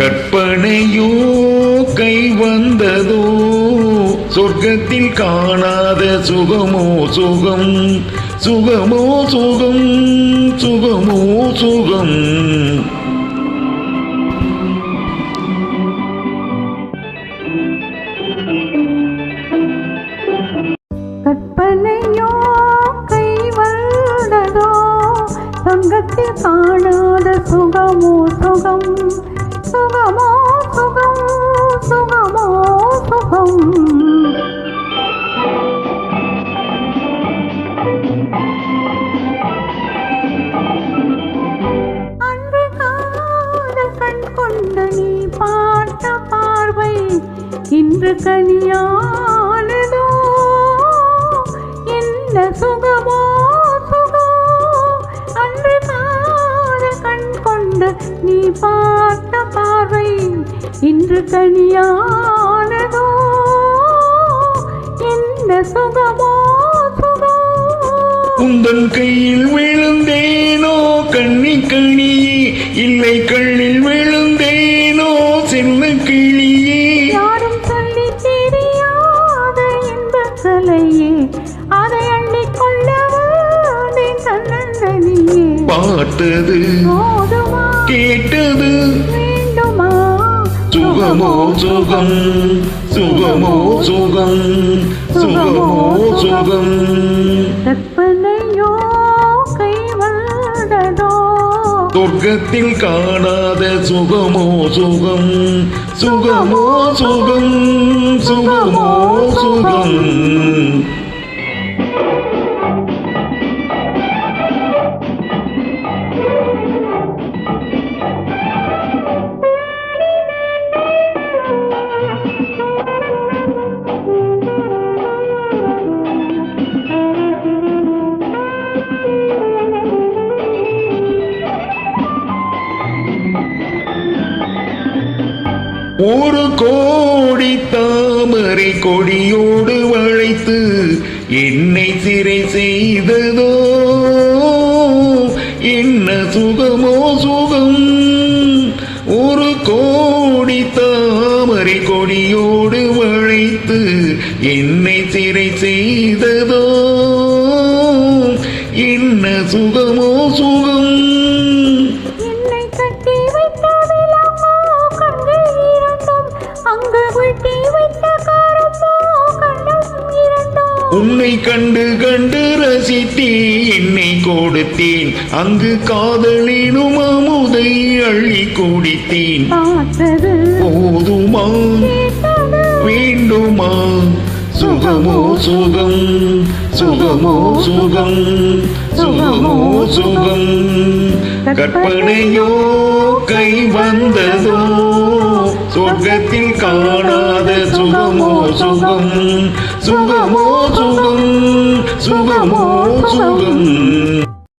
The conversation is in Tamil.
கற்பனையோ கை வந்ததோ சொர்க்கத்தில் காணாத சுகமோ சுகம் சுகமோ சுகம் சுகமோ சுகம். கற்பனையோ கை வந்ததோ தங்கத்தில் காணாத சுகமோ சுகம் சுகமோ சுகம் சுகமோ சுகம். அன்று காதல் கண் கொண்டு நீ பார்த்த பார்வை இன்று கனியானதோ? என்ன சுகமோ இன்று கனியானதோ என்ன சுகமோ சுகமோ? உந்தன் கையில் விழுந்தேனோ? கண்ணி கணியே இல்லை கண்ணில் விழுந்தேனோ? செல்ல கிளியே. யாரும் சொல்லி தெரியாத இன்பக் கலையே அதை அள்ளிக் கொள்ள வந்தேன் தன்னந்தனியே பார்த்தது கேட்டது சுகமோ சுகம் சுகமோ சுகம் சுகமோ சுகம். கற்பனையோ கை வந்ததோ. சொர்க்கத்தில் காணாத சுகமோ சுகம் சுகமோ சுகம் சுகமோ சுகம். ஒரு கோடி தாமரை கொடியோடு வளைத்து என்னை சிறை செய்ததோ? என்ன சுகமோ சுகம்? ஒரு கோடி தாமரை கொடியோடு வளைத்து என்னை சிறை செய்ததோ? என்ன சுகமோ சுகம்? உன்னை கண்டு கண்டு ரசித்தே என்னை கொடுத்தேன். அங்கு காதலினும் அமுதை அள்ளி குடித்தேன். போதுமா? வேண்டுமா? சுகமோ சுகம் சுகமோ சுகம் சுகமோ சுகம் கற்பனையோ கை வந்ததோ சொர்க்கத்தில் காணாத சுகமோ சுகம் சுகமோ சுகம் சுகமோ சுகம்